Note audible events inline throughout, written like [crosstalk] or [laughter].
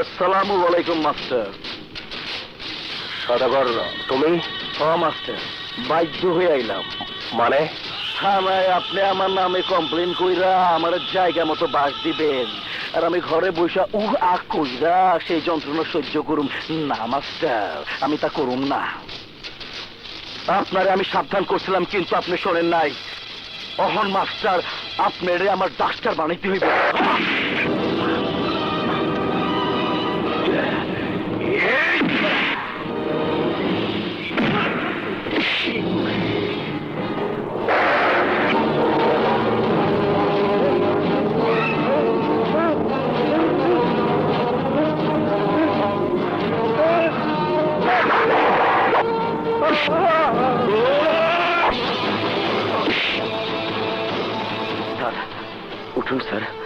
আসসালামু আলাইকুম মাস্টার। সদাগর তুমি? হ মাস্টার বাধ্য হয়ে আইলাম। মানে? থানায় আপনি আমার নামে কমপ্লেন কইরা আমার জায়গা মতো বাস দিবেন। আর আমি ঘরে বসে উহ আহ কইরা সেই যন্ত্রণা সহ্য করুম। না মাস্টার আমি তা করুম না। আপনারে আমি সাবধান করছিলাম কিন্তু আপনি শোনেন নাই। অহন মাস্টার আপনারে আমার ডাক্তার বানাইতে হইবে। सर।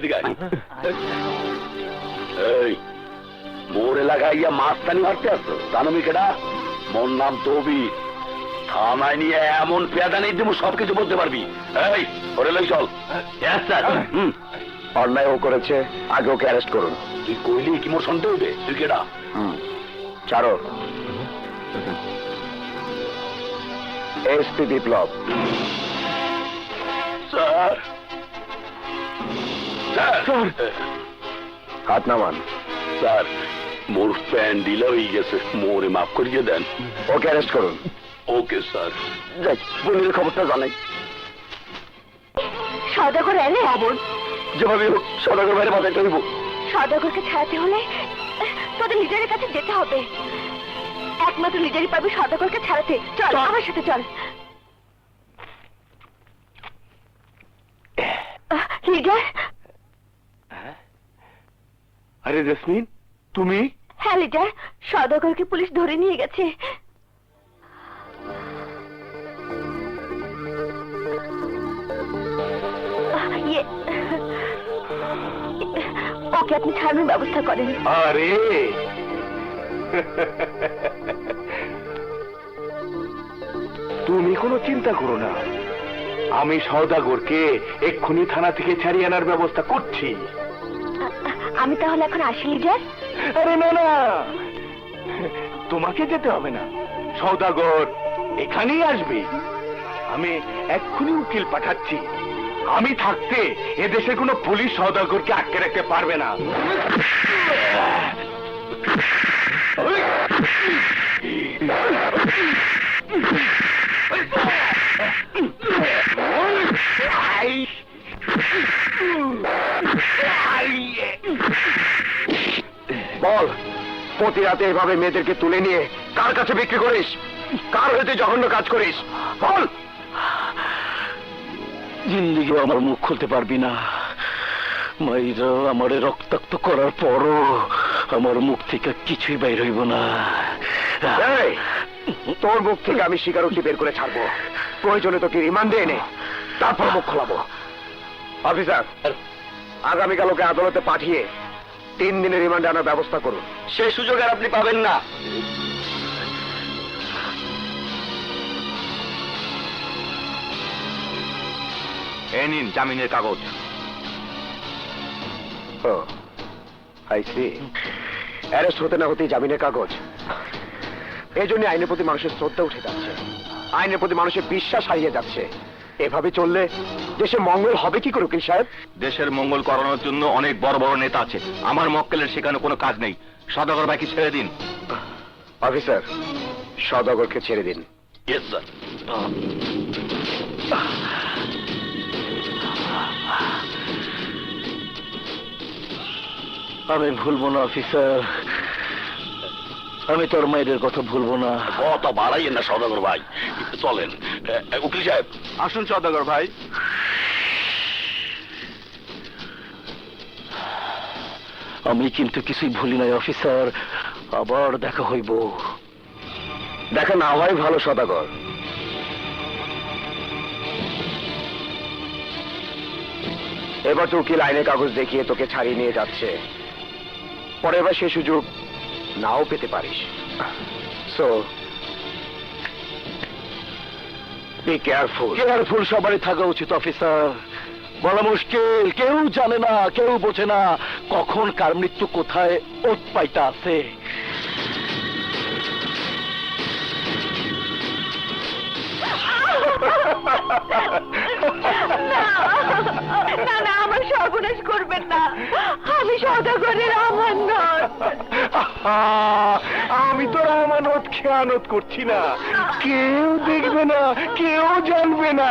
যা এ, এদিকে আয়। এই মোর এলাকায় ইয়া মাছ মারতে আসতো জানো মি মোর নাম তবি। থানায় নিয়ে এমন পেয়াদা নেই দেবো সবকিছু বলতে পারবি। এই ওরে লই চল। অন্যায় ও করেছে আগে ওকে অ্যারেস্ট করুন। তুই কইলি কি মোর শুনতে হইবে তুই কেডা? চারো এসপি বিপ্লব। স্যার। স্যার। হাত নামান। স্যার মোর প্যান ডিলা হয়ে গেছে। মোরে মাফ করিয়ে দেন। ওকে অ্যারেস্ট করুন। Okay sir. যাই পুলিশের খবরটা জানাই। সদাগর এলে? যেভাবে হোক সদাগর বাইরে বাজাইতে হইব সদাগরকে ছাড়াতে হলে তোদের লিডারের কাছে যেতে হবে। একমাত্র লিডারই পাবে সদাগরকে ছাড়াতে। চল আমার সাথে চল। লিডার? আরে জেসমিন তুমি? হ্যাঁ লিডার সদাগরকে পুলিশ ধরে নিয়ে গেছে। ইয়ে, ওকে আপনি ছাড়ানোর ব্যবস্থা করেন। আরে! তুমি কোনো চিন্তা করো না। আমি সৌদাগরকে এক্ষুনি থানা থেকে ছাড়িয়ে আনার ব্যবস্থা করছি। আমি তাহলে এখন আসি লিডার? আরে না না। তোমাকে যেতে হবে না। সৌদাগর এখানেই আসবে। আমি এক্ষুনি উকিল পাঠাচ্ছি। আমি থাকতে এদেশে কোনো পুলিশ সৌদাগরকে আটকে রাখতে পারবে না। [laughs] [laughs] প্রতি রাতে এভাবে মেয়েদেরকে তুলে নিয়ে কার কাছে বিক্রি করিস? কার হইতে জঘন্য কাজ করিস? বল! জিন্দিগি আমার মুখ খুলতে পারবি না। মাইরা আমারে রক্তাক্ত করার পরও আমার মুখ থেকে কিছুই বাইর হইব না। এই, তোর মুখ থেকে আমি স্বীকারোক্তি বের করে ছাড়বো। প্রয়োজনে তোকে রিমান্ডে এনে তারপর মুখ খোলাবো। অফিসার আগামীকাল ওকে আদালতে পাঠিয়ে তিন দিনের রিমান্ডে আনার ব্যবস্থা করুন। সেই সুযোগ আর আপনি পাবেন না। এ নিন জামিনের কাগজ। ও আই সি অ্যারেস্ট হতে না হতেই জামিনের কাগজ। এই জন্য আইনের প্রতি মানুষের শ্রদ্ধা উঠে যাচ্ছে। আইনের প্রতি মানুষের বিশ্বাস হারিয়ে যাচ্ছে। এভাবে চললে দেশে মঙ্গল হবে কি করে উকিল সাহেব? দেশের মঙ্গল করানোর জন্য অনেক বড় বড় নেতা আছে। আমার মক্কেলের সেখানে কোনো কাজ নেই। সদাগর বাকি ছেড়ে দিন। অফিসার সদাগরকে ছেড়ে দিন। ইয়েস স্যার আমি ভুলবো না অফিসার। আমি তোর মায়ের কথা ভুলবো না। কত বাড়াইয়েন না সদাগর ভাই। চলেন উকিল সাহেব। আসুন সদাগর ভাই। আমি কিন্তু কিছুই ভুলি নাই অফিসার। আবার দেখা হইব। দেখা না হয় ভালো সদাগর। এবার তো উকিল আইনের কাগজ দেখিয়ে তোকে ছাড়িয়ে নিয়ে যাচ্ছে। পরে এবার সে সুযোগ নাও পেতে পারিস। সো বি কেয়ারফুল কেয়ারফুল সবারই থাকা উচিত অফিসার বলা মুশকিল কেউ জানে না কেউ বোঝে না কখন কার মৃত্যু কোথায় ওত পাইটা আছে। না না আমার সর্বনাশ করবেন না। আমি সদাগরের আমার নয়। আমি তো আমানত খেয়ানত করছি না। কেউ দেখবে না কেউ জানবে না।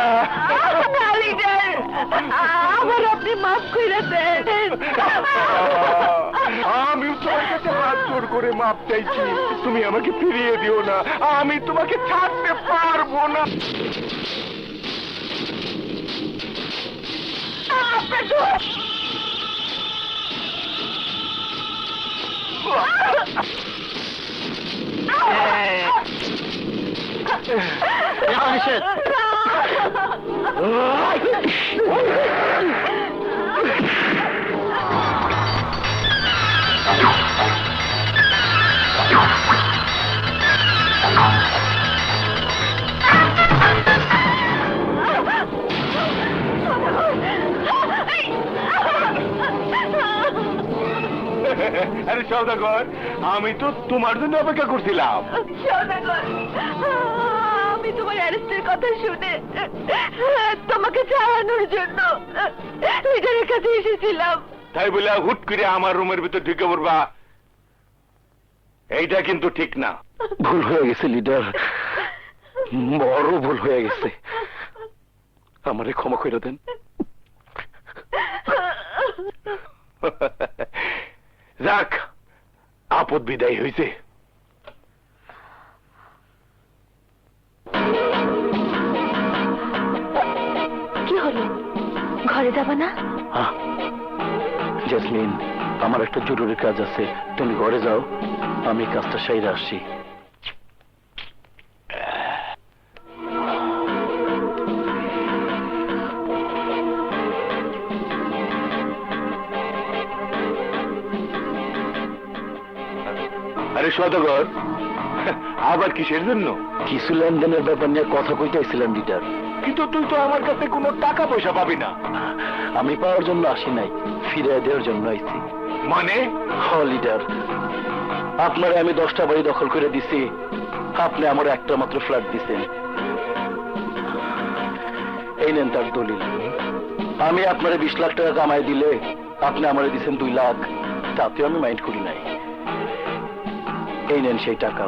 আমার আপনি মাফ করে দেন। আমি তোমার কাছে হাত জোর করে মাপ চাইছি তুমি আমাকে ফিরিয়ে দিও না। আমি তোমাকে ছাড়তে পারব না। আপনার দোষ। আরে সৌদাগর আমি তো তোমার জন্য অপেক্ষা করছিলাম। সদাগর আমি তোমার অ্যারেস্টের কথা শুনে তোমাকে ছাড়ানোর জন্য লিডারের কাছে এসেছিলাম। তাই বলে হুট করে আমার রুমের ভিতর ঢুকে পড়বা। এইটা কিন্তু ঠিক না। ভুল হয়ে গেছে লিডার। বড় ভুল হয়ে গেছে। আমারে ক্ষমা করে দেন। [laughs] যাক আপদ বিদায় হয়েছে কি হলো? ঘরে যাবা না? আহ, জেসমিন আমার একটা জরুরি কাজ আছে। তুমি ঘরে যাও আমি কাজটা সাইরে আসছি। সদাগর। আবার কিসের জন্য? কিছু লেনদেনের ব্যাপার নিয়ে কথা কইতেছিলাম কিন্তু তুই তো আমার কাছে কোনো টাকা পয়সা পাবি না। আমি পাওয়ার জন্য আসি নাই ফিরে দেওয়ার জন্য আইছি। মানে? হ লিডার আপনারে আমি দশটা বাড়ি দখল করে দিছি। আপনি আমার একটা মাত্র ফ্ল্যাট দিছেন। এই নেন তার দলিল। আমি আপনারে বিশ লাখ টাকা কামাই দিলে আপনি আমারে দিছেন দুই লাখ। তাতেও আমি মাইন্ড করি নাই। এই নেন সেই টাকা।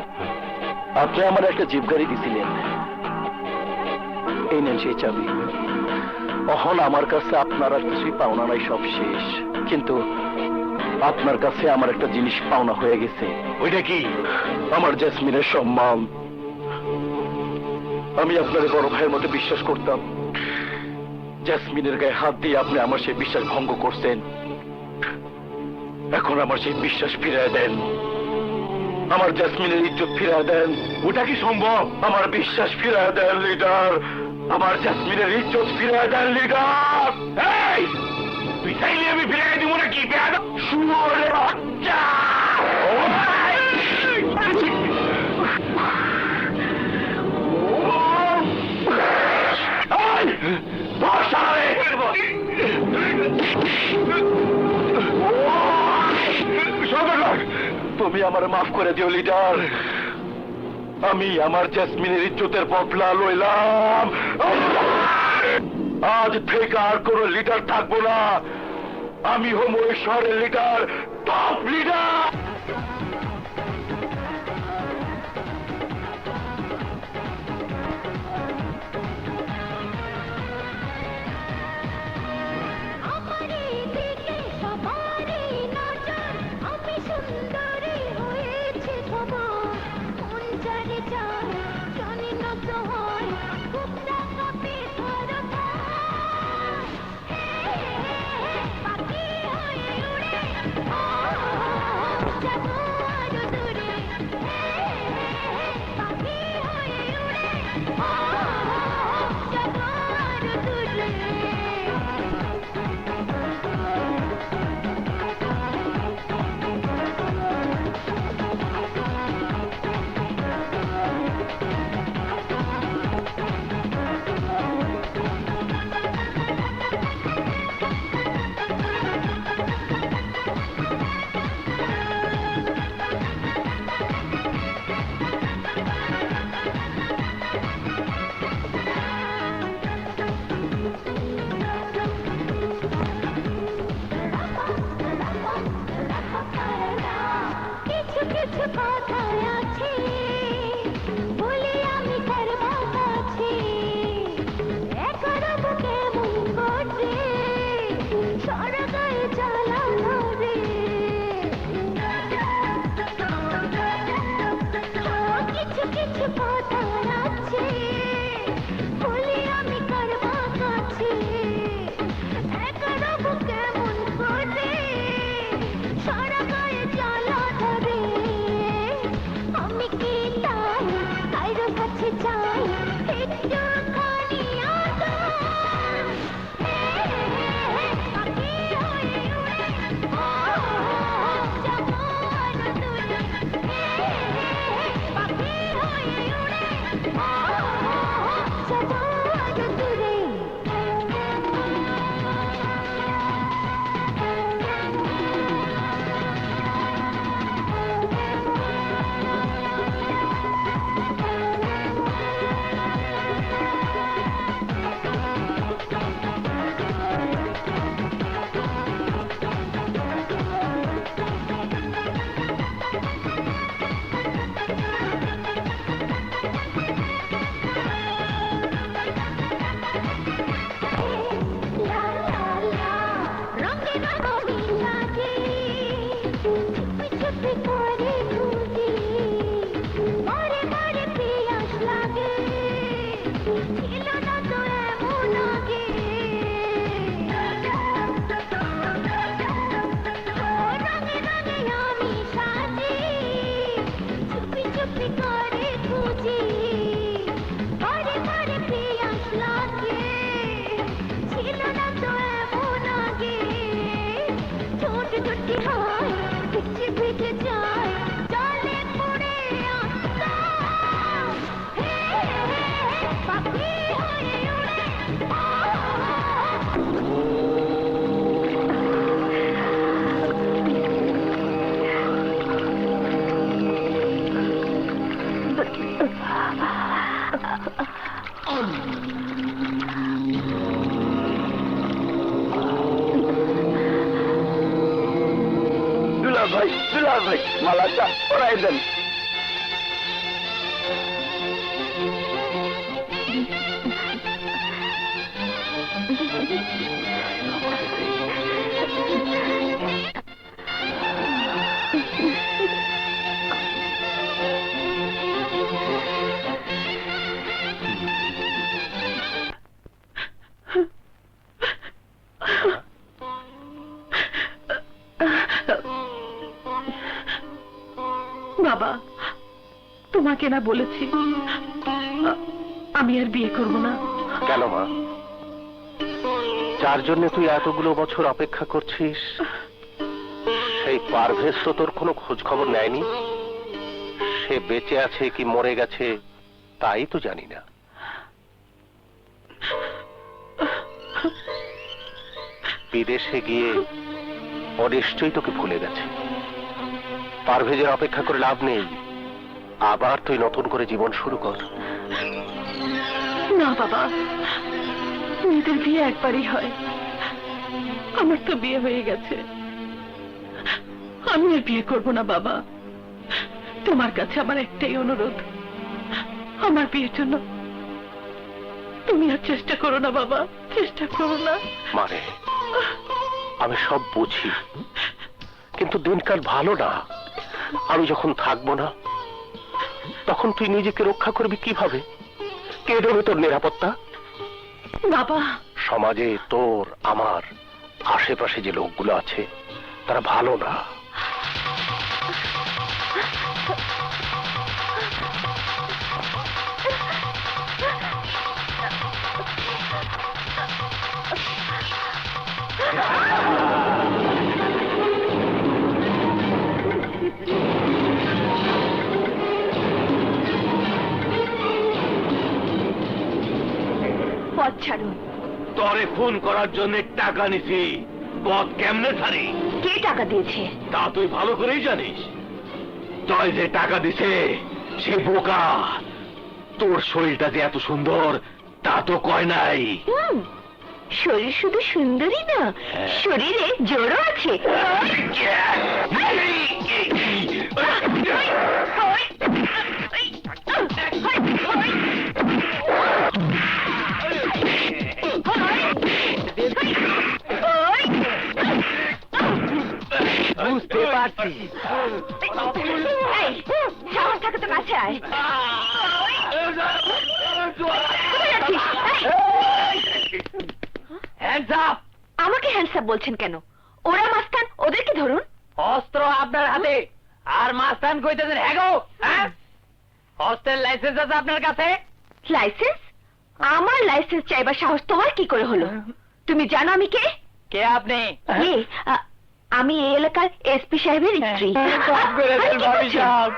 আপনি আমার একটা জিপ গাড়ি দিছিলেন। এই নেন সেই চাবি। অহন আমার কাছে আপনার কিছুই পাওনা নাই সব শেষ। কিন্তু আপনার কাছে আমার একটা জিনিস পাওনা হয়ে গেছে। ওইটা কি? আমার জেসমিনের সম্মান। আমি আপনার বড় ভাইয়ের মতো বিশ্বাস করতাম। জেসমিনের গায়ে হাত দিয়ে আপনি আমার সেই বিশ্বাস ভঙ্গ করছেন। এখন আমার সেই বিশ্বাস ফিরিয়ে দেন। আমার জাসমিনের ইজ্জত ফিরা দেন। ওটা কি সম্ভব? আমার বিশ্বাস ফিরা দেন লিডার আমার জাসমিনের ইজ্জত ফিরা দেন লিডার তুই চাইলে আমি ফিরে দিব নাকি শুভ শুয়োরের বাচ্চা! তুমি আমার মাফ করে দিও, লিডার। আমি আমার জেসমিনের ইজ্জতের বদলা লইলাম আজ থেকে আর কোন লিডার থাকব না। আমি হোম ওই লিডার। টপ ভাই দুলা ভাই মালাটা পরাই বাবা, তোমাকে না বলেছি। আমি আর বিয়ে করব না। কেন মা? যার জন্য তুই এতগুলো বছর অপেক্ষা করছিস, সেই পারভেজ তো তোর কোনো খোঁজ খবর নেয়নি? সে বেঁচে আছে কি মরে গেছে, তাই তো জানি না। বিদেশে গিয়ে ও নিশ্চয়ই তোকে ভুলে গেছে। পারভেজের অপেক্ষা করে লাভ নেই। আবার তুই নতুন করে জীবন শুরু কর। না বাবা। মেয়েদের বিয়ে একবারই হয়। আমার তো বিয়ে হয়ে গেছে। আমি আর বিয়ে করব না বাবা। তোমার কাছে আমার একটাই অনুরোধ। আমার বিয়ের জন্য তুমি আর চেষ্টা করো না বাবা। চেষ্টা করো না। মানে? আমি সব বুঝি। কিন্তু দিনকাল ভালো না। আমি যখন থাকব না তখন তুই নিজেকে রক্ষা করবি কীভাবে? কে দেবে তোর নিরাপত্তা? বাবা। সমাজে তোর আমার আশেপাশে যে লোকগুলো আছে তারা ভালো না। ছাড়ুন। তরে ফোন করার জন্য টাকা নিছি। পথ কেমনে ছাড়ি? কে টাকা দিয়েছে? তা তুই ভালো করেই জানিস। তয় যে টাকা দিছে সে বোকা। তোর শরীরটা যে এত সুন্দর তা তো কয় নাই। হুম শরীর শুধু সুন্দরী না হ্যাঁ। শরীরে জোরও আছে। এই, সাহস থাকে তো কাছে আয়। কোথায় যাচ্ছিস? এই, আমাকে হ্যান্ডসাপ বলছেন কেন? ওরা মাস্তান ওদেরকে ধরুন? অস্ত্র আপনার হাতে। আর মাস্তান কইতেছেন হ্যাগো হ্যাঁ? অস্ত্রের লাইসেন্স আছে আপনার কাছে? লাইসেন্স আমার লাইসেন্স চাইবার সাহস তোমার কি করে হলো? তুমি জানো আমি কে? কে আপনি? আমি এই এলাকার এসপি সাহেবের স্ত্রী। সব করে দেন ভাবি সাহেব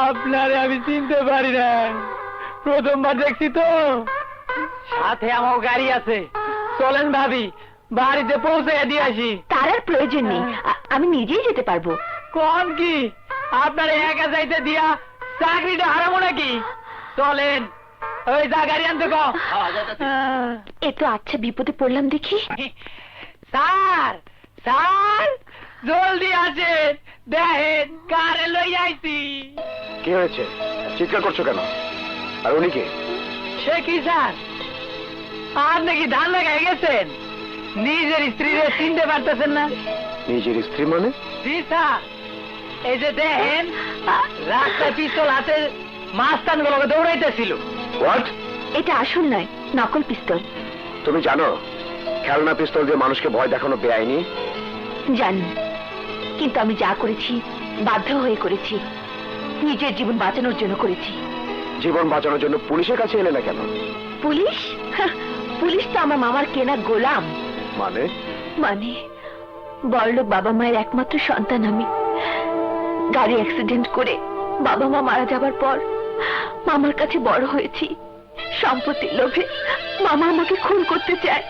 আপনারে আমি চিনতে পারি না। প্রথমবার দেখছি তো। সাথে আমার গাড়ি আছে। চলেন ভাবি বাড়িতে পৌঁছে দিয়ে আসি। তার আর প্রয়োজন নেই। আমি নিজেই যেতে পারব। কম কি? আপনার একা যাইতে দিয়া চাকরিটা হারাবো নাকি? চলেন। ওই যা গাড়ি আনতে কো এ তো আচ্ছা বিপদে পড়লাম দেখি। স্যার স্যার জলদি আসেন। দেখেন কারে লই আইছি। কি হয়েছে? চিৎকার করছ কেন? আর উনি কে? সে কি স্যার? আর নাকি ধান লাগাই গেছেন? নিজের স্ত্রীরে চিনতে পারতেছেন না। নিজের স্ত্রী মানে? জি স্যার। এই যে দেখেন রাস্তায় পিস্তল হাতে মাস্তান গুলোকে দৌড়াইতেছিল। হোয়াট এটা আসল নয় নকল পিস্তল। তুমি জানো খেলনা পিস্তল দিয়ে মানুষকে ভয় দেখানো বেআইনি? জানি। কিন্তু আমি যা করেছি বাধ্য হয়ে করেছি। নিজের জীবন বাঁচানোর জন্য করেছি। জীবন বাঁচানোর জন্য পুলিশের কাছে এলে না কেন? পুলিশ? পুলিশ তো আমার মামার কেনা গোলাম। মানে? মানে বড়লোক বাবা মায়ের একমাত্র সন্তান আমি। গাড়ি অ্যাক্সিডেন্ট করে বাবা মা মারা যাবার পর মামার কাছে বড় হয়েছি। সম্পত্তির লোভে মামা আমাকে খুন করতে চায়।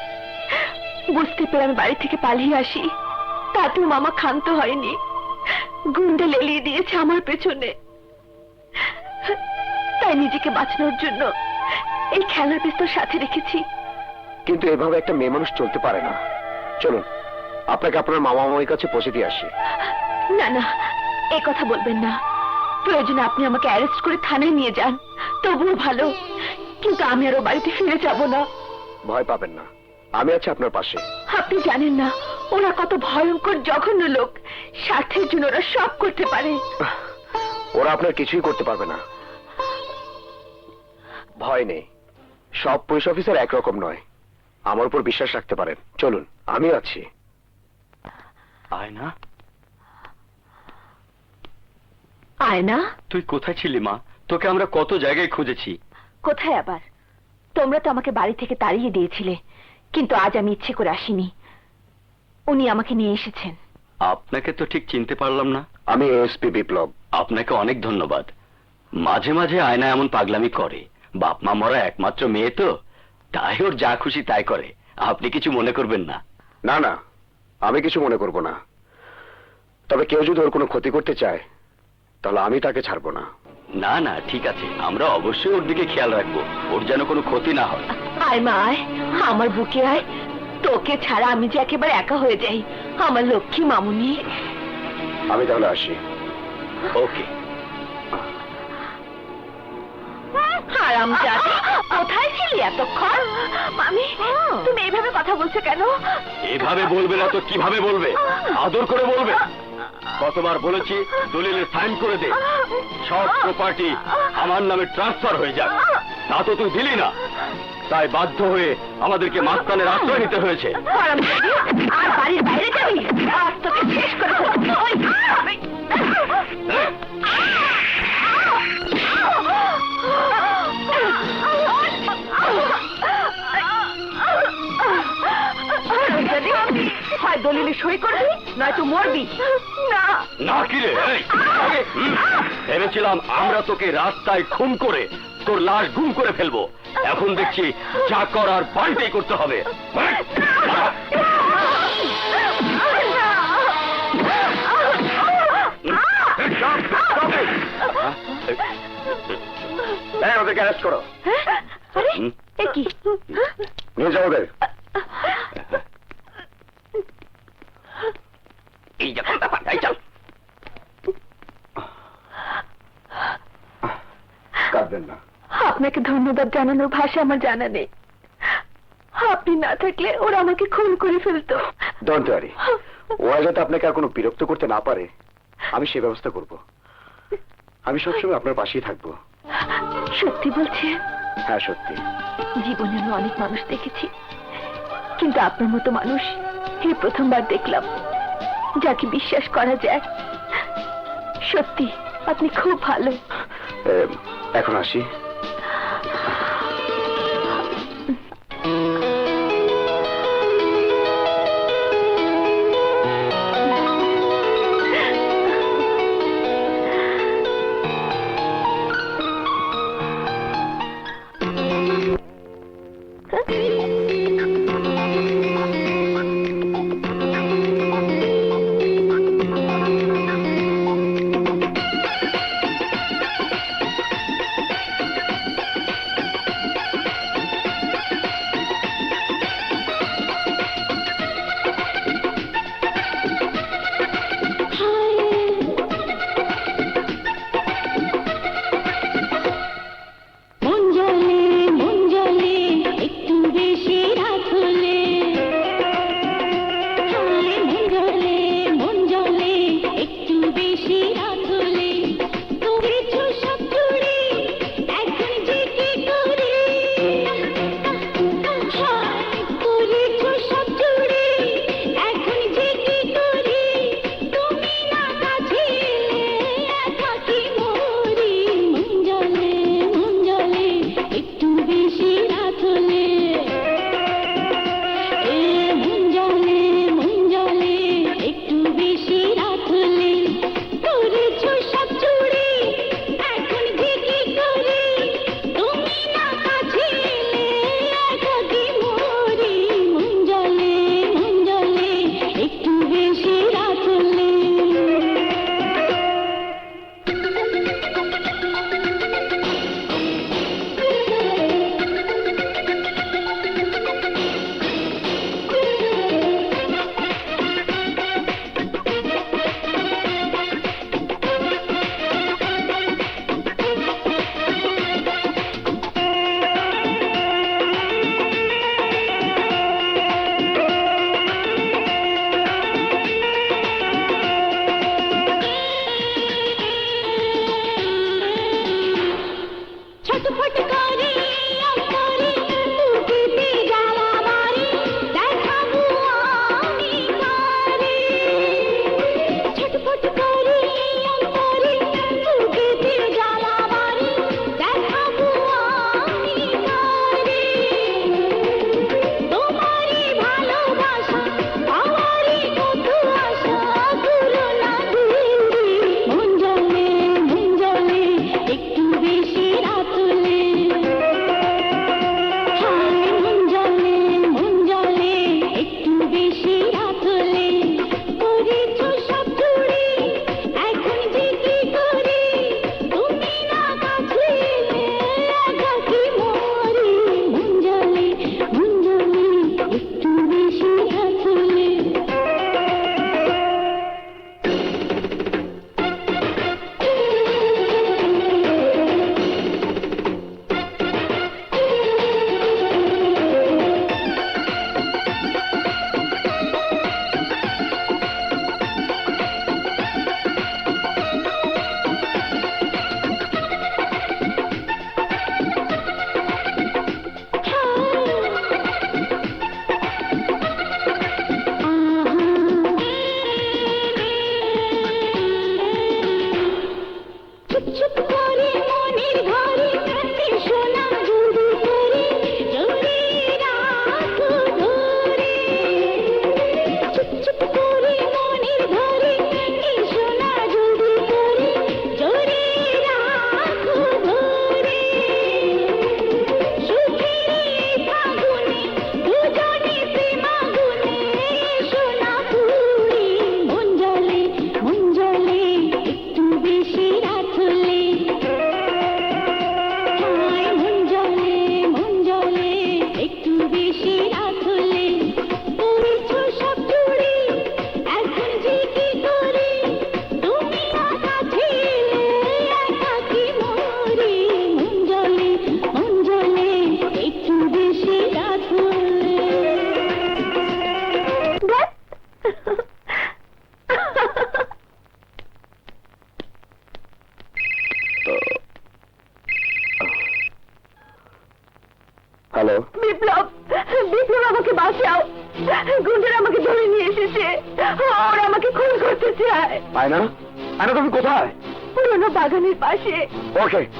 বুঝতে পেরে আমি বাড়ি থেকে পালিয়ে আসি। তাতেও মামা ক্ষান্ত হয়নি। গুন্ডে লেলিয়ে দিয়েছে আমার পেছনে। তাই নিজেকে বাঁচানোর জন্য এই খেলার পিস্তল সাথে রেখেছি। কিন্তু এভাবে একটা মেয়ে মানুষ চলতে পারে না। চলুন আপনাকে আপনার মামা মামির কাছে পৌঁছে দিয়ে আসি। না না এ কথা বলবেন না। প্রয়োজনে আপনি আমাকে অ্যারেস্ট করে থানায় নিয়ে যান। তবুও ভালো। কিন্তু আমি আরও বাড়িতে ফিরে যাব না। ভয় পাবেন না। আমি আছি আপনার পাশে। আপনি জানেন না। ওরা কত ভয়ঙ্কর জঘন্য লোক। স্বার্থের জন্য ওরা সব করতে পারে। ওরা আপনার কিছুই করতে পারবে না। ভয় নেই। সব পুলিশ অফিসার একরকম নয়। আমার উপর বিশ্বাস রাখতে পারেন। চলুন আমি আছি। আয়না? আয়না? তুই কোথায় ছিলি মা? তোকে আমরা কত জায়গায় খুঁজেছি। কোথায় আবার? তোমরা তো আমাকে বাড়ি থেকে তাড়িয়ে দিয়েছিলে। কিন্তু আজ আমি ইচ্ছে করে আসিনি। উনি আমাকে নিয়ে এসেছেন। আপনাকে তো ঠিক চিনতে পারলাম না। আমি এসপি বিপ্লব। আপনাকে অনেক ধন্যবাদ। মাঝে মাঝে আয়না এমন পাগলামি করে। বাপ মা মরা একমাত্র মেয়ে তো। তাই ওর যা খুশি তাই করে। আপনি কিছু মনে করবেন না। না না আমি কিছু মনে করব না। তবে কেউ যদি ওর কোনো ক্ষতি করতে চায় তাহলে আমি তাকে ছাড়বো না। না না ঠিক আছে। আমরা অবশ্যই ওর দিকে খেয়াল রাখব। ওর যেন কোনো ক্ষতি না হয়। আয় মা আয়। আমার বুকে আয়। তোকে ছাড়া আমি যে একেবারে একা হয়ে যাই আমার লক্ষ্মী মামুনি। আমি তাহলে আসি। ওকে। হারাম জাতি কোথায় ছিলি এতক্ষণ? মামি তুমি এইভাবে কথা বলছো কেন? এভাবে বলবে না তো কীভাবে বলবে? আদর করে বলবে? কতবার বলেছি দলিলে সাইন করে দে। সব প্রপার্টি আমার নামে ট্রান্সফার হয়ে যাক। তা তো তুই দিলি না। তাই বাধ্য হয়ে আমাদেরকে মাঝখানের আশ্রয় নিতে হয়েছে। হারাম আর বাড়ির বাইরে যাবি? আজ তোকে শেষ করে ফেলব। ওই, হারামজাদি, হয় দলিলে সই করবি নয়তো মরবি। না। না কিরে এই, ভেবেছিলাম আমরা তোকে রাস্তায় খুন করে তোর লাশ গুম করে ফেলব। এখন দেখছি যা করার বাড়িতেই করতে হবে। ওদেরকে অ্যারেস্ট করো। আরে হুম? এ কি? নিয়ে যাও ওদের। এই যখন ব্যাপার তাই চল। কাঁদবেন না। আপনাকে ধন্যবাদ জানানোর ভাষা আমার জানা নেই। আপনি না থাকলে ওরা আমাকে খুন করে ফেলতো। ডোন্ট ওয়ারি ওরা যাতে আপনাকে আর কোনো বিরক্ত করতে না পারে। আমি সে ব্যবস্থা করব। আমি সবসময় আপনার পাশেই থাকব। সত্যি বলছে? হ্যাঁ সত্যি। জীবনে আমি অনেক মানুষ দেখেছি। কিন্তু আপনার মতো মানুষ এই প্রথমবার দেখলাম। যাকে বিশ্বাস করা যায়। সত্যি আপনি খুব ভালো। এখন আসি।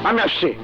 বাগানের পাশে ওকে